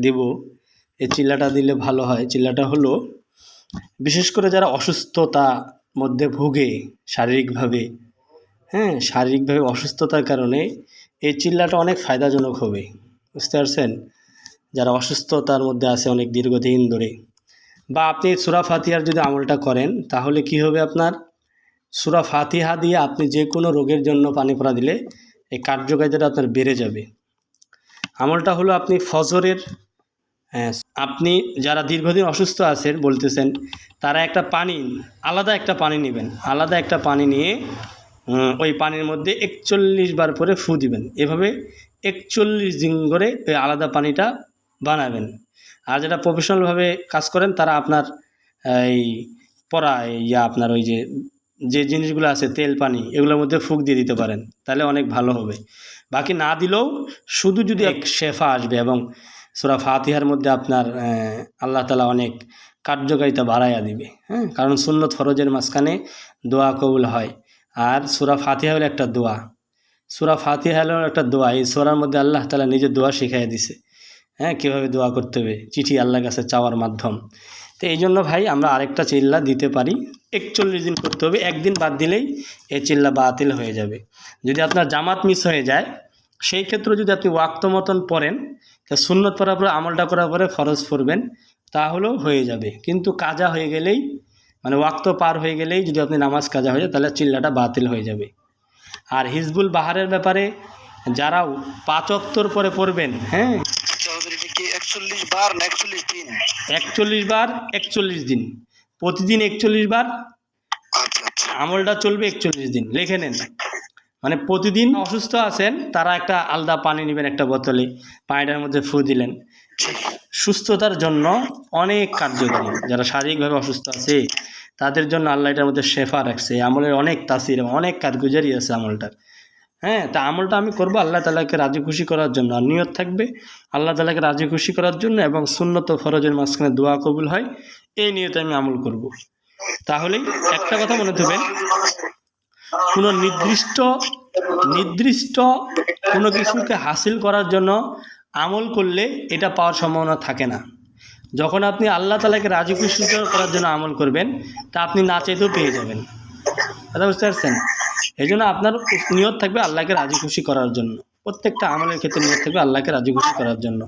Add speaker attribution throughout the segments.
Speaker 1: দেব। এই চিল্লাটা দিলে ভালো হয়। চিল্লাটা হলো, বিশেষ করে যারা অসুস্থতা মধ্যে ভোগে শারীরিকভাবে হ্যাঁ শারীরিকভাবে অসুস্থতার কারণে এই চিল্লাটা অনেক ফায়দাজনক হবে। বুঝতে পারছেন? যারা অসুস্থতার মধ্যে আছে অনেক দীর্ঘদিন ধরে। বা আপনি সুরা ফাতিহার যদি আমলটা করেন, তাহলে কি হবে আপনার? সুরা ফাতিহা দিয়ে আপনি যে কোনো রোগের জন্য পানি পড়া দিলে এই কার্যকারিতাটা আপনার বেড়ে যাবে। আমলটা হলো আপনি ফজরের হ্যাঁ, আপনি যারা দীর্ঘদিন অসুস্থ আছেন বলতেছেন তারা একটা পানি আলাদা একটা পানি নেবেন। আলাদা একটা পানি নিয়ে ওই পানির মধ্যে একচল্লিশ বার করে ফু দিবেন। এভাবে একচল্লিশ দিন করে ওই আলাদা পানিটা বানাবেন। আর যারা প্রফেশনালভাবে কাজ করেন তারা আপনার এই পরা ইয়া আপনার ওই যে যে জিনিসগুলো আছে তেল পানি এগুলোর মধ্যে ফুক দিয়ে দিতে পারেন। তাহলে অনেক ভালো হবে। বাকি না দিলেও শুধু যদি এক শেফা আসবে এবং সুরা ফাতিহার মধ্যে আপনার আল্লাহ তালা অনেক কার্যকারিতা বাড়াইয়া দিবে হ্যাঁ? কারণ সুন্নত ফরজের মাঝখানে দোয়া কবুল হয়। আর সুরা ফাতিহা হলো একটা দোয়া। সুরা ফাতিহা হলো একটা দোয়া। এই সোরার মধ্যে আল্লাহ তালা নিজের দোয়া শিখাই দিছে হ্যাঁ? কীভাবে দোয়া করতে হবে? চিঠি আল্লাহর কাছে চাওয়ার মাধ্যম। তো এই জন্য ভাই আমরা আরেকটা চিল্লা দিতে পারি। একচল্লিশ দিন করতে হবে। একদিন বাদ দিলেই এই চিল্লা বাতিল হয়ে যাবে। যদি আপনার জামাত মিস হয়ে যায় সেই ক্ষেত্রে যদি আপনি ওয়াক্ত মতন পড়েন তা সুন্নত পড়ার পরে আমলটা করার পরে ফরজ পড়বেন তাহলেও হয়ে যাবে। কিন্তু কাজা হয়ে গেলেই মানে ওয়াক্ত পার হয়ে গেলেই যদি আপনি নামাজ কাজা হয়ে যায় তাহলে চিল্লাটা বাতিল হয়ে যাবে। আর হিজবুল বাহারের ব্যাপারে যারা পাঁচ অক্তর পরে পড়বেন হ্যাঁ?
Speaker 2: একচল্লিশ বার একচল্লিশ দিন?
Speaker 1: একচল্লিশ বার একচল্লিশ দিন। প্রতিদিন একচল্লিশ বার
Speaker 2: আচ্ছা আচ্ছা।
Speaker 1: আমলটা চলবে একচল্লিশ দিন। লিখে নেন। মানে প্রতিদিন অসুস্থ আছেন, তারা একটা আলাদা পানি নেবেন, একটা বোতলে, পানিটার মধ্যে ফু দিলেন। সুস্থতার জন্য অনেক কার্যকরী। যারা শারীরিকভাবে অসুস্থ আছে, তাদের জন্য আল্লাহ এটার মধ্যে শেফা রাখছে। আমলের অনেক তাসির এবং অনেক কারগুজারি আছে আমলটার। হ্যাঁ তা আমলটা আমি করব আল্লাহ তালাকে রাজি খুশি করার জন্য। আর নিয়ত থাকবে আল্লাহ তালাকে রাজি খুশি করার জন্য এবং সুন্নত ফরজের মাঝখানে দোয়া কবুল হয়। এই নিয়তে আমি আমল করব। তাহলেই একটা কথা মনে থাকবেন কোনো নির্দিষ্ট নির্দিষ্ট কোনো কিছুকে হাসিল করার জন্য আমল করলে এটা পাওয়ার সম্ভাবনা থাকে না। যখন আপনি আল্লাহ তালাকে রাজি খুশি করার জন্য আমল করবেন, তা আপনি না চাইতেও পেয়ে যাবেন। কথা বুঝতে পারছেন? এই জন্য আপনার নিয়ত থাকবে আল্লাহকে রাজি খুশি করার জন্য। প্রত্যেকটা আমলের ক্ষেত্রে নিয়ত থাকবে আল্লাহকে রাজি খুশি করার জন্য।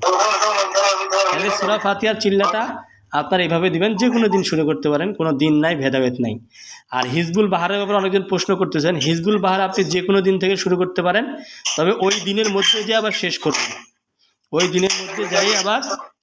Speaker 1: তাহলে সুরা ফাতিহার চিল্লাটা আপনার এভাবে দিবেন যে কোনো দিন শুরু করতে পারেন, কোনো দিন নাই, ভেদাভেদ নাই। আর হিজবুল বাহারের ব্যাপারে অনেকজন প্রশ্ন করতেছেন, হিজবুল বাহার আপনি যে কোনো দিন থেকে শুরু করতে পারেন, তবে ওই দিনের মধ্যে যে আবার শেষ করবেন। ওই দিনের মধ্যে যাই আবার